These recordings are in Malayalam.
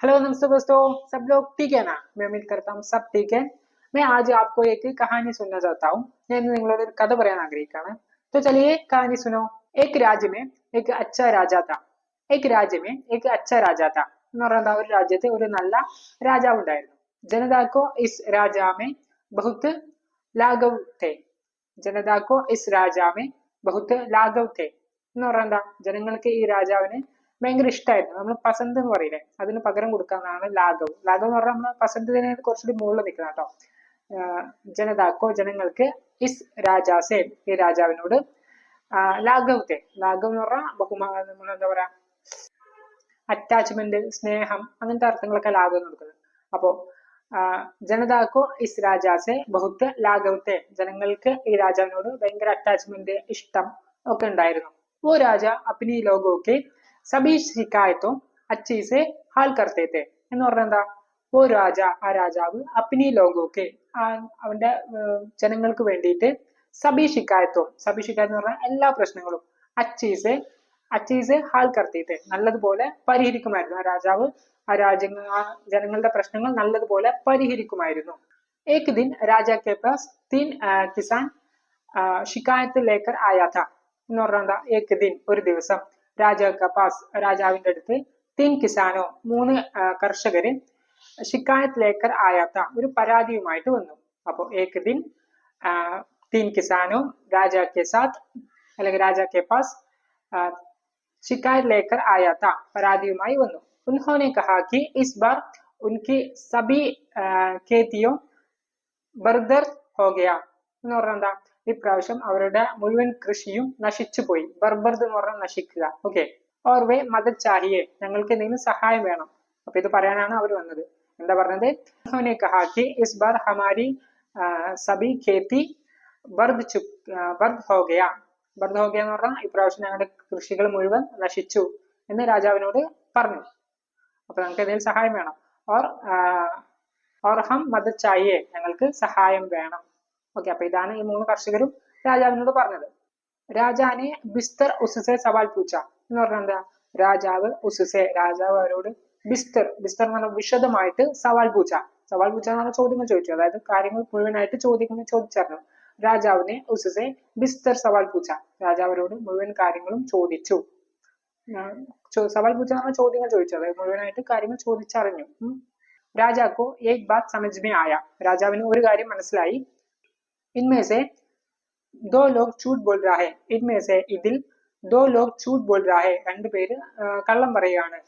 हेलो नमस्ते दोस्तों सब लोग ठीक है ना मैं उम्मीद करता हूँ सब ठीक है मैं आज आपको एक कहानी सुनना चाहता हूँ ഞാൻ നിങ്ങളോട് ഒരു കഥ പറയാൻ ആഗ്രഹിക്കുകയാണ് तो चलिए कहानी सुनो एक राज्य में एक अच्छा राजा था एक राज्य में एक अच्छा राजा था എന്ന് പറയുന്നത് ആ ഒരു രാജ്യത്ത് ഒരു നല്ല രാജാവ് ഉണ്ടായിരുന്നു ജനതാക്കോ ഇസ് രാജാമേ ബഹുത്ത് ലാഘവ് थे ജനതാക്കോ ഇസ് രാജാമേ ബഹുത്ത് ലാഘവ് थे എന്ന് പറഞ്ഞാൽ എന്താ ജനങ്ങൾക്ക് ഈ രാജാവിനെ ഭയങ്കര ഇഷ്ടമായിരുന്നു നമ്മൾ പസന്ത് എന്ന് പറയില്ലേ? അതിന് പകരം കൊടുക്കാന്നാണ് ലാഘവ്. ലാഘവ് എന്ന് പറഞ്ഞാൽ നമ്മൾ പസന്തിനെ കുറച്ചുകൂടി മുകളിൽ നിൽക്കുന്ന കേട്ടോ. ജനതാക്കോ ജനങ്ങൾക്ക് ഇസ് രാജാസെ ഈ രാജാവിനോട്. ലാഘവത്തെ. ലാഘവ് എന്ന് പറഞ്ഞാൽ ബഹുമാ നമ്മൾ എന്താ പറയാ? അറ്റാച്ച്മെന്റ് സ്നേഹം അങ്ങനത്തെ അർത്ഥങ്ങളൊക്കെ ലാഘവം കൊടുക്കുന്നത്. അപ്പോ ജനതാക്കോ ഇസ് രാജാസെ ബഹുത്ത് ലാഘവത്തെ. ജനങ്ങൾക്ക് ഈ രാജാവിനോട് ഭയങ്കര അറ്റാച്ച്മെന്റ് ഇഷ്ടം ഒക്കെ ഉണ്ടായിരുന്നു. ഓ രാജ അപ്പിനി ലോകോക്കെ സബീ ശിക്കായത്തും അച്ചീസെ ഹാൽ കർത്തേത്തെ എന്ന് പറഞ്ഞാൽ എന്താ ഓ രാജ ആ രാജാവ് അപ്നി ലോകോക്ക് അവന്റെ ജനങ്ങൾക്ക് വേണ്ടിയിട്ട് സബി ശിക്കായത്വം സബി ശിക്കായത്ത് എന്ന് പറഞ്ഞാൽ എല്ലാ പ്രശ്നങ്ങളും അച്ചീസ് അച്ചീസ് ഹാൽ കർത്തിയിട്ട് നല്ലതുപോലെ പരിഹരിക്കുമായിരുന്നു. ആ രാജാവ് ആ രാജ്യങ്ങ ജനങ്ങളുടെ പ്രശ്നങ്ങൾ നല്ലതുപോലെ പരിഹരിക്കുമായിരുന്നു. ഏക് ദിൻ രാജാ കെ തിൻ കിസാൻ ഷിക്കായത്ത് ലേക്കർ ആയാഥ എന്ന് പറഞ്ഞാൽ എന്താ ഏക് ദിൻ ഒരു ദിവസം राजा के कर्षक शिकायत लेकर आया परा अब एक दिन तीन किसानों राजा के साथ अलग राजा के पास शिकायत लेकर आया था पराधियुमी वन उन्होंने कहा कि इस बार उनकी सभी खेतियों बर्दर हो गया ഇപ്രാവശ്യം അവരുടെ മുഴുവൻ കൃഷിയും നശിച്ചുപോയി ബർബർദ് എന്ന് പറഞ്ഞാൽ നശിക്കുക. ഓക്കെ ഓർ വേ ചാഹിയെ ഞങ്ങൾക്ക് എന്തെങ്കിലും സഹായം വേണം. അപ്പൊ ഇത് പറയാനാണ് അവർ വന്നത്. എന്താ പറഞ്ഞത്? ഉन्होंने कहा कि इस बार हमारी सभी खेती ബർദ് ബർദ് ഹോഗയ. ബർദ് ഹോഗയ എന്ന് പറഞ്ഞാൽ ഇപ്രാവശ്യം ഞങ്ങളുടെ കൃഷികൾ മുഴുവൻ നശിച്ചു എന്ന് രാജാവിനോട് പറഞ്ഞു. അപ്പൊ ഞങ്ങൾക്ക് എന്തെങ്കിലും സഹായം വേണം. ഓർ ഓർ ഹം മതച്ചായിയെ ഞങ്ങൾക്ക് സഹായം വേണം. ഓക്കെ അപ്പൊ ഇതാണ് ഈ മൂന്ന് കർഷകരും രാജാവിനോട് പറഞ്ഞത്. രാജാനെ ബിസ്തർ ഉസുസെ സവാൽ പൂച്ച എന്ന് പറഞ്ഞാൽ എന്താ? രാജാവ് ഉസുസെ രാജാവ് അവരോട് ബിസ്തർ ബിസ്തർ എന്ന് പറഞ്ഞാൽ വിശദമായിട്ട് സവാൽ പൂച്ച. സവാൽ പൂച്ച എന്ന് പറഞ്ഞാൽ ചോദ്യങ്ങൾ ചോദിച്ചു. അതായത് കാര്യങ്ങൾ മുഴുവനായിട്ട് ചോദിക്കുന്ന ചോദിച്ചറിഞ്ഞു. രാജാവിനെ ഉസുസെ ബിസ്തർ സവാൽ പൂച്ച. രാജാവരോട് മുഴുവൻ കാര്യങ്ങളും ചോദിച്ചു. സവാൽ പൂച്ച എന്ന് പറഞ്ഞാൽ ചോദ്യങ്ങൾ ചോദിച്ചു. അതായത് മുഴുവനായിട്ട് കാര്യങ്ങൾ ചോദിച്ചറിഞ്ഞു. രാജാക്കോ ഏക് ബാത് സമജ്മേ ആയ രാജാവിന് ഒരു കാര്യം മനസ്സിലായി. इनमें से दो लोग झूठ बोल रहा है इनमें से ഇതിൽ दो लोग झूठ बोल रहा है രണ്ടു പേര് കള്ളം പറയുകയാണ്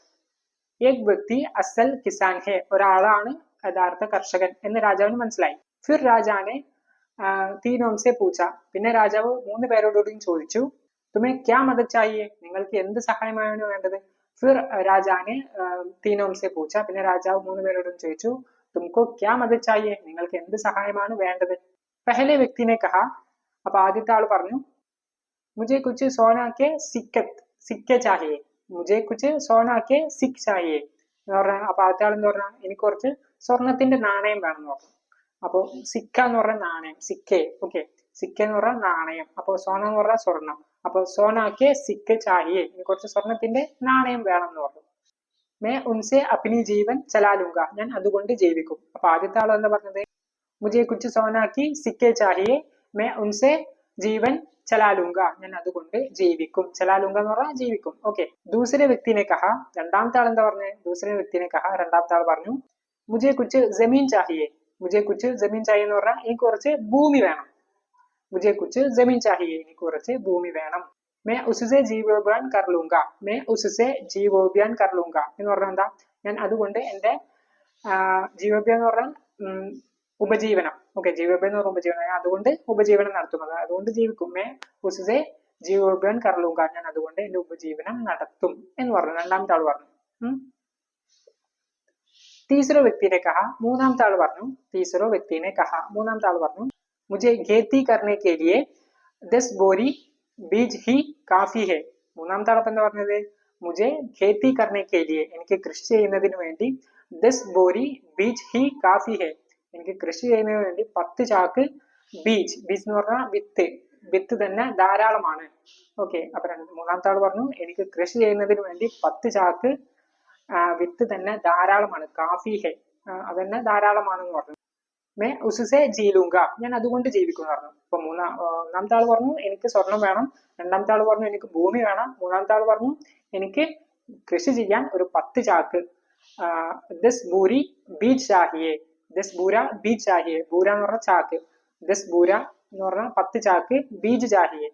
ഏക് വ്യക്തി അസൽ കിസാൻ ഹെ ഒരാളാണ് യഥാർത്ഥ കർഷകൻ എന്ന് രാജാവിന് മനസ്സിലായി ഫിർ രാജാനെ തീനോംസെ പൂച്ച പിന്നെ രാജാവ് മൂന്ന് പേരോടുകൂടിയും ചോദിച്ചു തുമേ ക്യാ മദത് ചാഹിയെ നിങ്ങൾക്ക് എന്ത് സഹായമാണ് വേണ്ടത് ഫിർ രാജാനെ തീനോംസെ പൂച്ച പിന്നെ രാജാവ് മൂന്ന് പേരോടും ചോദിച്ചു തുമക്കോ ക്യാ മദത് ചാഹിയെ നിങ്ങൾക്ക് എന്ത് സഹായമാണ് വേണ്ടത് पहले व्यक्ति ने कहा അപ്പൊ ആദ്യത്തെ ആൾ പറഞ്ഞു മുജെ കുച്ച് സോനാക്കെ സിക്കത്ത് സിക്ക ചാഹിയെ മുജെ കുച്ച് സോനാക്കെ സിക് ചാഹിയെ എന്ന് പറഞ്ഞാൽ അപ്പൊ ആദ്യത്തെ ആൾ എന്ന് പറഞ്ഞാൽ എനിക്ക് കുറച്ച് സ്വർണത്തിന്റെ നാണയം വേണം എന്ന് പറഞ്ഞു. അപ്പോൾ സിക്ക എന്ന് പറഞ്ഞ നാണയം സിക്കെ ഓക്കെ. സിക്ക എന്ന് പറഞ്ഞ നാണയം. അപ്പോൾ സോന എന്ന് പറഞ്ഞ സ്വർണം. അപ്പോൾ സോനാക്കെ സിക്ക ചാഹിയെ എനിക്ക് കുറച്ച് സ്വർണത്തിന്റെ നാണയം വേണം എന്ന് പറഞ്ഞു. മേ ഉൻസെ അപ്പിനി ജീവൻ ചലാലുങ്ക. ഞാൻ അതുകൊണ്ട് ജീവിക്കും. അപ്പൊ ആദ്യത്തെ ആൾ എന്താ പറഞ്ഞത്? മുജെ കുച്ച് സോനാക്കി സിക്കെ ചാഹിയെ മേ ഉൻസെ ജീവൻ ചലാലുങ്ക ഞാൻ അതുകൊണ്ട് ജീവിക്കും। ചലാലുങ്ക എന്ന് പറഞ്ഞാൽ ജീവിക്കും. ഓക്കെ ദൂസരെ വ്യക്തിനെ കഹ രണ്ടാമത്തെ ആൾ എന്താ പറഞ്ഞത് ദൂസരെ വ്യക്തിനെ കഹ രണ്ടാമത്തെ ആൾ പറഞ്ഞു മുജെ കുച്ച് ജമീൻ ചാഹിയെ മുജെ കുച്ച് ജമീൻ ചാഹിയെ എന്ന് പറഞ്ഞാൽ എനിക്ക് കുറച്ച് ഭൂമി വേണം. മുജെ കുച്ച് ജമീൻ ചാഹിയെ എനിക്ക് കുറച്ച് ഭൂമി വേണം. മേ ഉസുസെ ജീവോബ്യാൻ കർലൂങ്ക മേ ഉസുസെ ജീവോബ്യാൻ കർലൂങ്ക എന്ന് പറഞ്ഞാൽ എന്താ? ഞാൻ അതുകൊണ്ട് എന്റെ ജീവോബ്യ എന്ന് പറഞ്ഞാൽ ഉപജീവനം. ഓക്കെ ജീവോപയം എന്ന് പറയുമ്പോൾ ഉപജീവനം. അതുകൊണ്ട് ഉപജീവനം നടത്തുന്നത്. അതുകൊണ്ട് ജീവിക്കുമേ ഉസുസെ ജീവോപയം കറലൂങ്ക ഞാൻ അതുകൊണ്ട് എന്റെ ഉപജീവനം നടത്തും എന്ന് പറഞ്ഞു. രണ്ടാമത്തെ ആൾ പറഞ്ഞു. തീസറോ വ്യക്തിനെ കഹ. മൂന്നാമത്തെ ആൾ പറഞ്ഞു. തീസറോ വ്യക്തിനെ കഹ. മൂന്നാമത്തെ ആൾ പറഞ്ഞു മുജെ ഖേത്തി കർണെ കേലിയെ ദസ് ബോരി ബീജ് ഹി കാഫി ഹെ. മൂന്നാമത്തെ ആളപ്പം എന്താ പറഞ്ഞത്? മുജെ ഖേത്തി കർണെ കേലിയെ എനിക്ക് കൃഷി ചെയ്യുന്നതിന് വേണ്ടി ദസ് ബോരി ബീജ് ഹി കാഫി ഹെ. എനിക്ക് കൃഷി ചെയ്യുന്നതിന് വേണ്ടി പത്ത് ചാക്ക് ബീജ് ബീജ് എന്ന് പറഞ്ഞാൽ വിത്ത് വിത്ത് തന്നെ ധാരാളമാണ്. ഓക്കെ അപ്പൊ രണ്ട് മൂന്നാമത്തെ ആൾ പറഞ്ഞു എനിക്ക് കൃഷി ചെയ്യുന്നതിന് വേണ്ടി പത്ത് ചാക്ക് വിത്ത് തന്നെ ധാരാളമാണ്. കാഫി ഹെ അതന്നെ ധാരാളമാണെന്ന് പറഞ്ഞു. മേ ഉസുസെ ജീലൂങ്ക. ഞാൻ അതുകൊണ്ട് ജീവിക്കും എന്ന് പറഞ്ഞു. അപ്പൊ മൂന്നാ ഒന്നാമത്തെ ആൾ പറഞ്ഞു എനിക്ക് സ്വർണം വേണം. രണ്ടാമത്തെ ആൾ പറഞ്ഞു എനിക്ക് ഭൂമി വേണം. മൂന്നാമത്തെ ആൾ പറഞ്ഞു എനിക്ക് കൃഷി ചെയ്യാൻ ഒരു പത്ത് ചാക്ക് ദിസ് ബൂരി ബീജ് ചാഹിയെ ദസ് ബൂര ചാഹിയെ. ബൂര എന്ന് പറഞ്ഞ ചാക്ക്. ദസ് എന്ന് പറഞ്ഞാൽ പത്ത് ചാക്ക് ബീജ് ചാഹിയെ.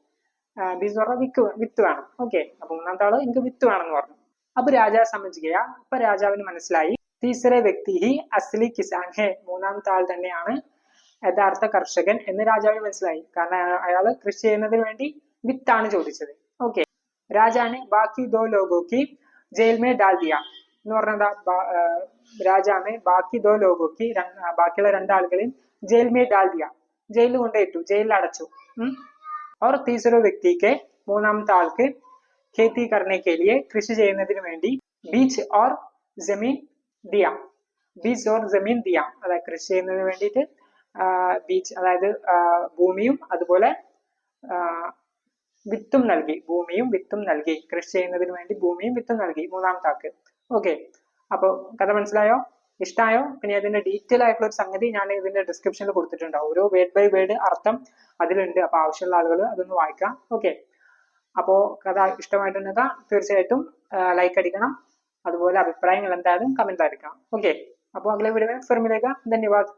ബീജ് എന്ന് പറഞ്ഞാൽ വിക്ക് വിത്ത് വേണം. ഓക്കെ അപ്പൊ മൂന്നാമത്തെ ആൾ എനിക്ക് വിത്ത് വേണം എന്ന് പറഞ്ഞു. അപ്പൊ രാജാവ് സമ്മതിക്കുക അപ്പൊ രാജാവിന് മനസ്സിലായി. തീസരെ വ്യക്തി ഹി അസ്ലി കിസാൻ. ഹെ മൂന്നാമത്തെ ആൾ തന്നെയാണ് യഥാർത്ഥ കർഷകൻ എന്ന് രാജാവിന് മനസ്സിലായി. കാരണം അയാൾ കൃഷി ചെയ്യുന്നതിന് വേണ്ടി വിത്താണ് ചോദിച്ചത്. ഓക്കെ രാജാനെ ബാക്കി ദോ ലോഗോ കി ജയിൽ ഡാൽ ദിയ. എന്ന് പറഞ്ഞാ രാജാനെ ബാക്കി ദോ ലോഗോ കി രണ്ട്- ആ, ബാക്കിയുള്ള രണ്ടാളുകളെയും ജയിൽ മേ ഡാൽ ദിയ ജയിലിൽ കൊണ്ടേറ്റു ജയിലിൽ അടച്ചു ഉം. और तीसरे व्यक्ति के മൂന്നാമത്തെ ആൾക്ക് खेती करने के लिए കൃഷി ചെയ്യുന്നതിന് വേണ്ടി ബീച്ച് ഓർ ജമീൻ ദിയ ബീച്ച് ഓർ ജമീൻ ദിയ അതായത് കൃഷി ചെയ്യുന്നതിന് വേണ്ടിയിട്ട് ബീച്ച് അതായത് ആ, ഭൂമിയും അതുപോലെ ആ, വിത്തും നൽകി ഭൂമിയും വിത്തും നൽകി കൃഷി ചെയ്യുന്നതിന് വേണ്ടി ഭൂമിയും വിത്തും നൽകി മൂന്നാമത്തെ ആൾക്ക് ഓക്കെ അപ്പോൾ കഥ മനസ്സിലായോ? ഇഷ്ടമായോ പിന്നെ അതിന്റെ ഡീറ്റെയിൽ ആയിട്ടുള്ള ഒരു സംഗതി ഞാൻ ഇതിന്റെ ഡിസ്ക്രിപ്ഷനിൽ കൊടുത്തിട്ടുണ്ട് ഓരോ വേർഡ് ബൈ വേർഡ് അർത്ഥം അതിലുണ്ട്. അപ്പോൾ ആവശ്യമുള്ള ആളുകൾ അതൊന്ന് വായിക്കാം. ഓക്കെ അപ്പോൾ കഥ ഇഷ്ടമായിട്ടുണ്ടെങ്കിൽ തീർച്ചയായിട്ടും ലൈക്ക് അടിക്കണം. അതുപോലെ അഭിപ്രായങ്ങൾ എന്തായാലും കമന്റ് അടിക്കണം ഓക്കെ അപ്പോൾ അങ്ങനെ വീഡിയോ ഫിർമിലേക്ക് ധന്യവാദം.